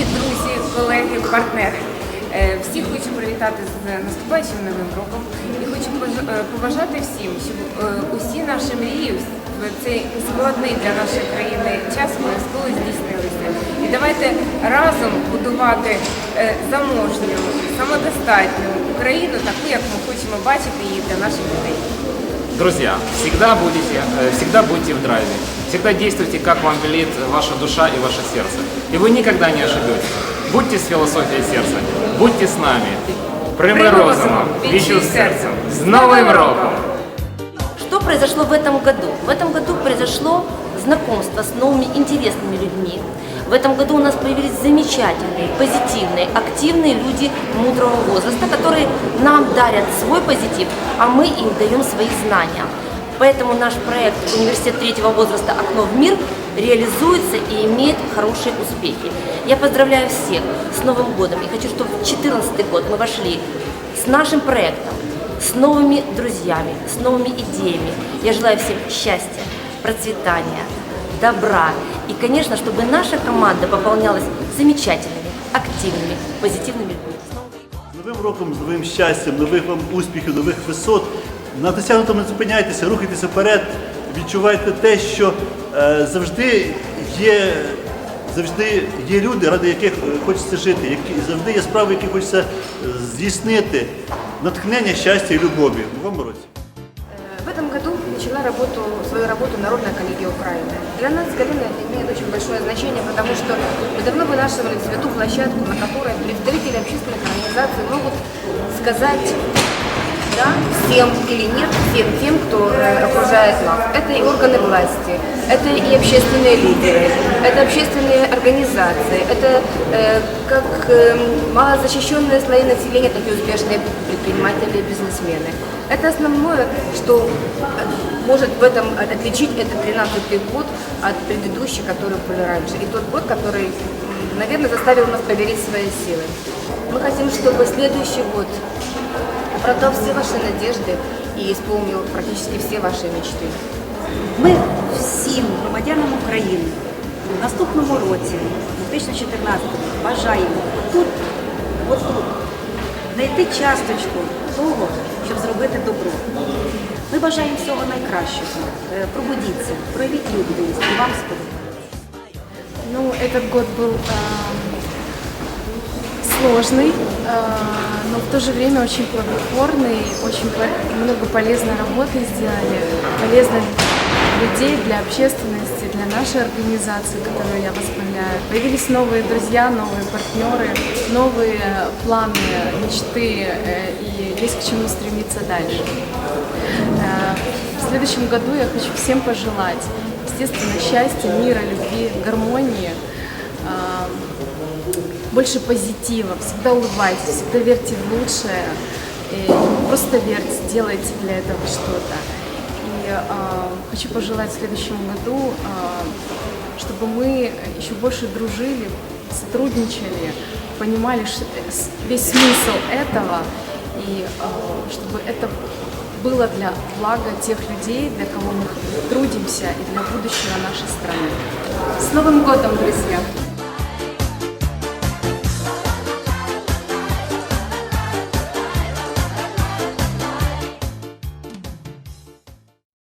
Дорогі друзі, колеги, партнери. Е, Всіх хочу привітати з наступаючим новим роком і хочу е, побажати всім, щоб е, усі наші мрії в цей складний для нашої країни час обов'язково здійснилися. І давайте разом будувати заможню, самодостатню Україну, таку, як ми хочемо бачити її для наших дітей. Друзья, всегда будете, э, всегда будьте в драйве. Всегда действуйте, как вам велит ваша душа и ваше сердце. И вы никогда не ошибетесь. Будьте с философией сердца. Будьте с нами. Прими розумом, серцем. серцем. З Новим роком! Что произошло в этом году? В этом году произошло знакомство с новыми интересными людьми. В этом году у нас появились замечательные, позитивные, активные люди мудрого возраста, которые нам дарят свой позитив, а мы им даем свои знания. Поэтому наш проект «Университет третьего возраста. Окно в мир» реализуется и имеет хорошие успехи. Я поздравляю всех с Новым годом и хочу, чтобы в 2014 год мы вошли с нашим проектом, с новыми друзьями, с новыми идеями. Я желаю всем счастья, процветания, добра. И, конечно, чтобы наша команда пополнялась замечательными, активными, позитивными людьми. З Новим роком, з новим щастям, нових вам успіхів, нових висот. На досягнутому не зупиняйтеся, рухайтеся вперед, відчувайте те, що е, завжди є. Завжди є люди, ради яких е, хочеться жити, які завжди є справи, які хочеться е, здійснити. Натхнення, щастя і любові. В новому році. Начала работу, свою работу Народная коллегия Украины. Для нас Галина это имеет очень большое значение, потому что мы давно вынашивали святу площадку, на которой представители общественных организаций могут сказать да, всем или нет, всем тем, кто э, окружает нас. Это и органы власти, это и общественные лидеры, это общественные организации, это э, как э, малозащищенные слои населения, так и успешные предприниматели и бизнесмены. Это основное, что э, может в этом отличить этот 13-й год от предыдущих, которые были раньше. И тот год, который, наверное, заставил нас проверить свои силы. Мы хотим, чтобы следующий год оправдал все ваши надежды и исполнил практически все ваши мечты. Ми всім громадянам України в наступному році, 2014 бажаємо тут, отут, знайти часточку того, щоб зробити добро. Ми бажаємо всього найкращого. Е, Пробудіться, проявіть людяність і вам сподобається. Ну, этот год был э, сложный, э, но в то же время очень плодотворный, очень много полезной работы сделали, полезно людей, для общественности, для нашей организации, которую я возглавляю. Появились новые друзья, новые партнеры, новые планы, мечты, э, и есть к чему стремиться дальше. Э, В следующем году я хочу всем пожелать, естественно, счастья, мира, любви, гармонии, больше позитива, всегда улыбайтесь, всегда верьте в лучшее, и просто верьте, делайте для этого что-то. И а, хочу пожелать в следующем году, а, чтобы мы еще больше дружили, сотрудничали, понимали весь смысл этого, и а, чтобы это было для блага тех людей, для кого мы трудимся, и для будущего нашей страны. С Новым годом, друзья!